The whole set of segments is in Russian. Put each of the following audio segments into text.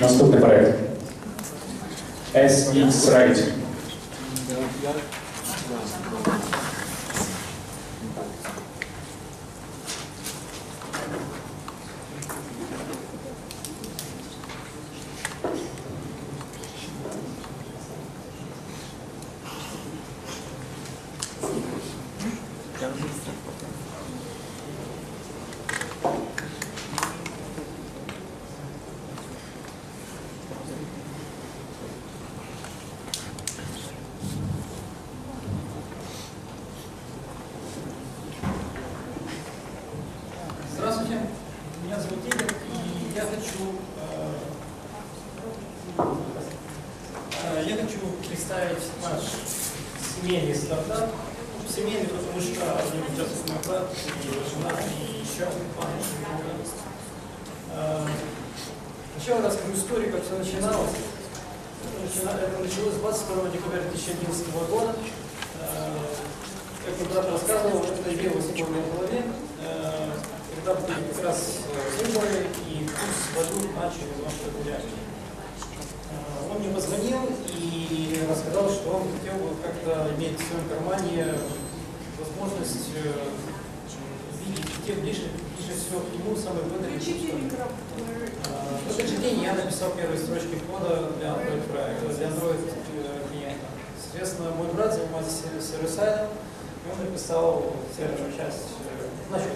Наступний проект. SX Rate. Здравствуйте, меня зовут Игорь, и я хочу, э, э, я хочу представить наш семейный стартап. Семейный, потому что в нем участвует мой брат и жена, и еще пару много. Э, Сначала расскажу историю, как все начиналось. Это это началось 22 декабря 2011 года. Как мой брат рассказывал, идея возникла в голове. Когда были как раз э, выборы, и курс валют начали немножко гулять. Э, Он мне позвонил и рассказал, что он хотел бы как-то иметь в своем кармане возможность э, видеть где ближе, ближе всего к нему валют. Э, В этот же день я написал первые строчки кода для Android проекта, для Android клиента. Соответственно, мой брат занимается сервисайдом, и он написал серверную часть, начал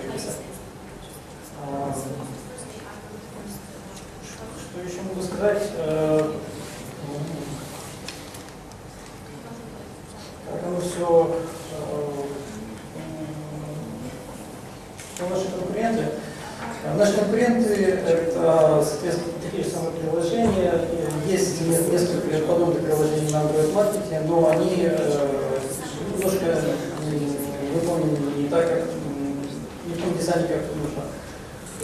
Что еще могу сказать? Э, Как оно все, что наши конкуренты. Э, Наши конкуренты это, соответственно, такие же самые приложения. Э, Есть не- несколько подобных приложений на Android маркете, но они э, немножко выполнены не так, как не в том дизайне, как нужно.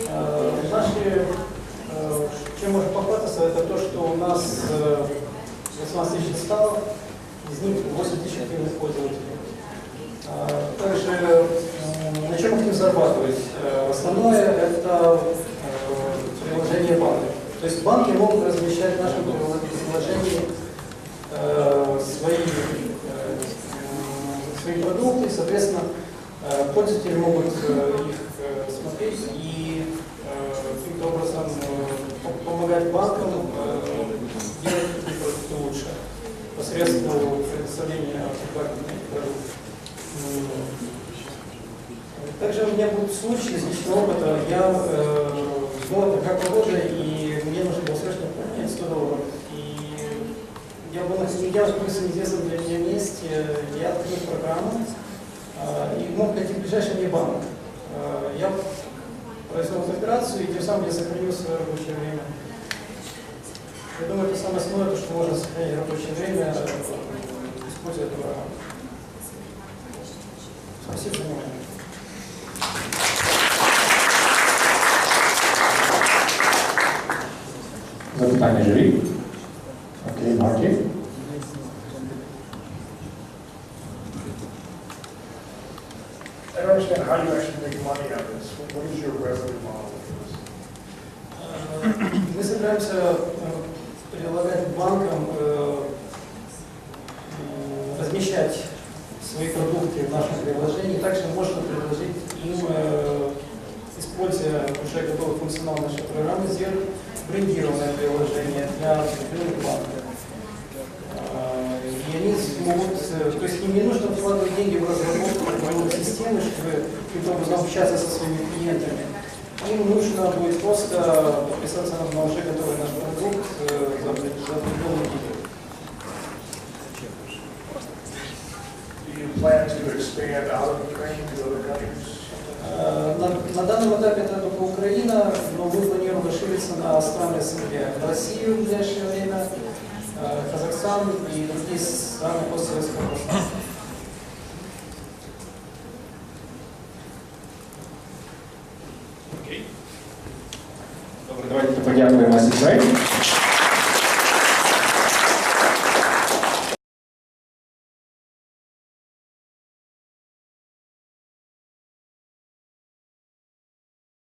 Э, Наши, э, чем можно похвастаться, это то, что у нас э, 18 тысяч инсталлов, из них 8 тысяч активных пользователей. А, Также на чем мы хотим зарабатывать? Э, Основное это э, приложение банка. То есть банки могут размещать в нашем приложении э, свои, э, свои продукты, соответственно, э, пользователи могут э, их э, смотреть и э, каким-то образом э, помогать банкам э, делать эти продукты лучше посредством предоставления маркетинговых продуктов. Также у меня был случай из личного опыта. Я э, был это как погода, и мне нужно было срочно поменять 100 долларов. И я был я находился в неизвестном для меня месте, я открыл программу э, и мог найти ближайший мне банк. Э, я произвел операцию, и тем самым я сохранил свое рабочее время. Я думаю, это самое основное, то, что можно сохранить рабочее время, используя эту программу. Спасибо за внимание. Запитання журі. Окей, Марки. How you actually make money out of this. What is your revenue model for this? Э, Мы собираемся э, предлагать банкам э, э, размещать свои продукты в нашем приложении. Также можно предложить им, э, используя уже готовый функционал нашей программы, сделать брендированное приложение для определенных банков. Э, И они смогут, э, то есть им не нужно вкладывать деньги в разработку системы, чтобы каким-то образом общаться со своими клиентами. Им нужно будет просто подписаться на уже готовый наш продукт э, за определенную? Э, На, на данном этапе это только Украина, но мы планируем расшириться на страны СНГ. В Россию в ближайшее время, Казахстан и другие страны постсоветского пространства. Добре, давайте подякуємо Сітрей.